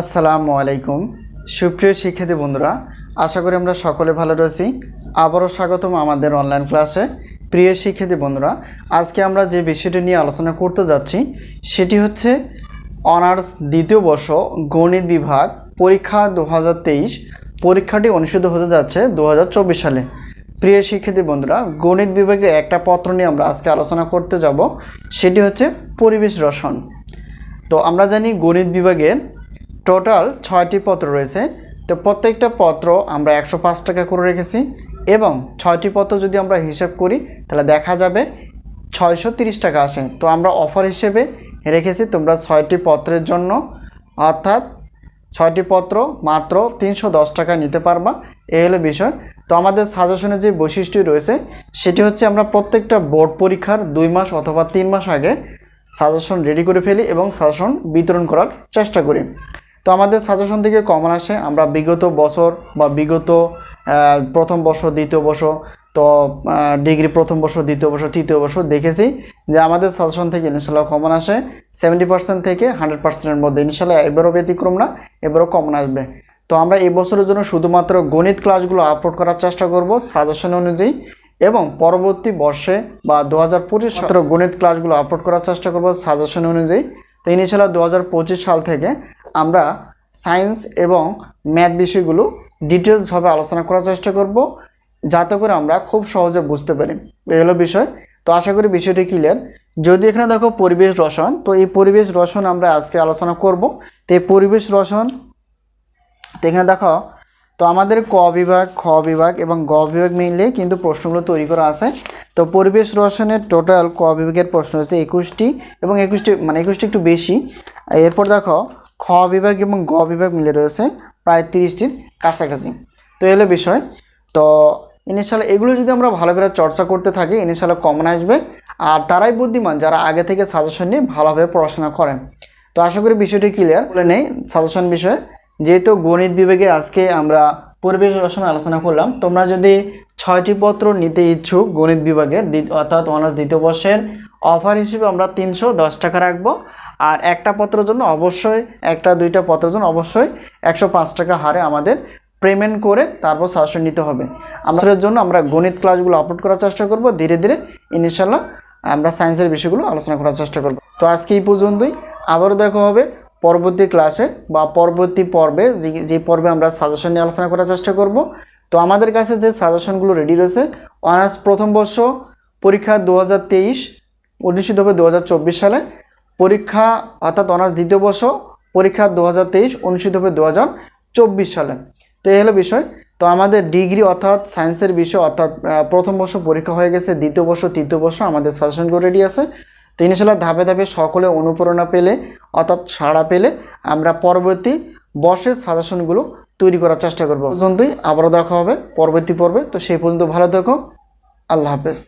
আসসালামু আলাইকুম। সুপ্রিয় শিক্ষার্থী বন্ধুরা, আশা করি আমরা সকলে ভালো রয়েছি। আবারও স্বাগতম আমাদের অনলাইন ক্লাসে প্রিয় শিক্ষার্থী বন্ধুরা, আজকে আমরা যে বিষয়টি নিয়ে আলোচনা করতে যাচ্ছি, সেটি হচ্ছে অনার্স দ্বিতীয় বর্ষ গণিত বিভাগ পরীক্ষা দু হাজার তেইশ। পরীক্ষাটি অনুষ্ঠিত হতে যাচ্ছে দু হাজার চব্বিশ সালে। প্রিয় শিক্ষার্থী বন্ধুরা, গণিত বিভাগের একটা পত্র নিয়ে আমরা আজকে আলোচনা করতে যাব, সেটি হচ্ছে পরিবেশ রসন তো আমরা জানি গণিত বিভাগের টোটাল ছয়টি পত্র রয়েছে। তো প্রত্যেকটা পত্র আমরা একশো পাঁচ টাকা করে রেখেছি এবং ছয়টি পত্র যদি আমরা হিসাব করি, তাহলে দেখা যাবে ছয়শো তিরিশ টাকা আসে। তো আমরা অফার হিসেবে রেখেছি তোমরা ছয়টি পত্রের জন্য। অর্থাৎ ছয়টি পত্র মাত্র তিনশো দশ টাকা নিতে পারবা। এই হলো বিষয়। তো আমাদের সাজেশনে যে বৈশিষ্ট্য রয়েছে, সেটি হচ্ছে আমরা প্রত্যেকটা বোর্ড পরীক্ষার দুই মাস অথবা তিন মাস আগে সাজেশন রেডি করে ফেলি এবং সাজেশন বিতরণ করার চেষ্টা করি। আমাদের সাজেশন থেকে কমন আসে, আমরা বিগত বছর বা বিগত প্রথম বছর দ্বিতীয় বছর তো ডিগ্রি প্রথম বছর দ্বিতীয় বছর তৃতীয় বছর দেখেছি যে আমাদের সাজেশন থেকে ইনশাল্লাহ কমন আসে। সেভেন্টি পার্সেন্ট থেকে হান্ড্রেড পার্সেন্টের মধ্যে ইনশাল্লাহ এবারও ব্যতিক্রম না, এবারও কমন আসবে। তো আমরা এই বছরের জন্য শুধুমাত্র গণিত ক্লাসগুলো আপলোড করার চেষ্টা করব সাজেশন অনুযায়ী এবং পরবর্তী বর্ষে বা দু হাজার পঁচিশ গণিত ক্লাসগুলো আপলোড করার চেষ্টা করব সাজেশন অনুযায়ী। তো ইনিশিয়াল দু হাজার পঁচিশ সাল থেকে আমরা সায়েন্স এবং ম্যাথ বিষয়গুলো ডিটেলসভাবে আলোচনা করার চেষ্টা করব, যাতে করে আমরা খুব সহজে বুঝতে পারি। এই হলো বিষয়। তো আশা করি বিষয়টি ক্লিয়ার যদি এখানে দেখো পরিবেশ রসন তো এই পরিবেশ রসন আমরা আজকে আলোচনা করব। তো এই পরিবেশ রসন তো এখানে দেখো, তো আমাদের ক বিভাগ, খ বিভাগ এবং গ বিভাগ মিলে কিন্তু প্রশ্নগুলো তৈরি করা আছে। তো পরিবেশ রসায়নের টোটাল ক বিভাগের প্রশ্ন হচ্ছে একুশটি এবং একুশটি মানে একুশটি একটু বেশি। এরপর দেখো খ বিভাগ এবং গ বিভাগ মিলে রয়েছে প্রায় তিরিশটির কাছাকাছি। তো এলো বিষয়। তো ইনিশিয়াল এগুলো যদি আমরা ভালো করে চর্চা করতে থাকি ইনিশিয়াল কমন আসবে। আর তারাই বুদ্ধিমান যারা আগে থেকে সাজেশন নিয়ে ভালোভাবে পড়াশোনা করেন। তো আশা করি বিষয়টি ক্লিয়ার বলে নেই সাজেশন বিষয়ে। যেহেতু গণিত বিভাগে আজকে আমরা পরিবেশ রচনা আলোচনা করলাম। তোমরা যদি ছয়টি পত্র নিতে ইচ্ছুক গণিত বিভাগে অর্থাৎ অনার্স দ্বিতীয় বর্ষের অফার হিসেবে আমরা তিনশো দশ টাকা রাখব। আর একটা পত্রের জন্য অবশ্যই, একটা দুইটা পত্রের জন্য অবশ্যই একশো পাঁচ টাকা হারে আমাদের পেমেন্ট করে তারপর সাজেশন নিতে হবে। আমাদের জন্য আমরা গণিত ক্লাসগুলো আপলোড করার চেষ্টা করব। ধীরে ধীরে ইনশাল্লাহ আমরা সায়েন্সের বিষয়গুলো আলোচনা করার চেষ্টা করব। তো আজকে এই পর্যন্তই। আবারও দেখা হবে পরবর্তী ক্লাসে বা পরবর্তী পর্বে যে পর্বে আমরা সাজেশন নিয়ে আলোচনা করার চেষ্টা করব। তো আমাদের কাছে যে সাজেশনগুলো রেডি রয়েছে অনার্স প্রথম বর্ষ, পরীক্ষা দু হাজার তেইশ অনুষ্ঠিত হবে দু হাজার চব্বিশ সালে, পরীক্ষা অর্থাৎ অনার্স দ্বিতীয় বর্ষ, পরীক্ষা দু হাজার তেইশ অনুষ্ঠিত হবে দু হাজার চব্বিশ সালে। তো এই হলো বিষয়। তো আমাদের ডিগ্রি অর্থাৎ সায়েন্সের বিষয় অর্থাৎ প্রথম বর্ষ পরীক্ষা হয়ে গেছে, দ্বিতীয় বর্ষ, তৃতীয় বর্ষ আমাদের সাজেশনগুলো রেডি আছে। তো ইনশাল্লাহ ধাপে ধাপে সকলে অনুপ্রেরণা পেলে, অর্থাৎ সাড়া পেলে আমরা পরবর্তী বর্ষের সাজেশনগুলো তৈরি করার চেষ্টা করব। পর্যন্তই, আবারও দেখা হবে পরবর্তী পর্বে। তো সেই পর্যন্ত ভালো থেকো। আল্লাহ হাফেজ।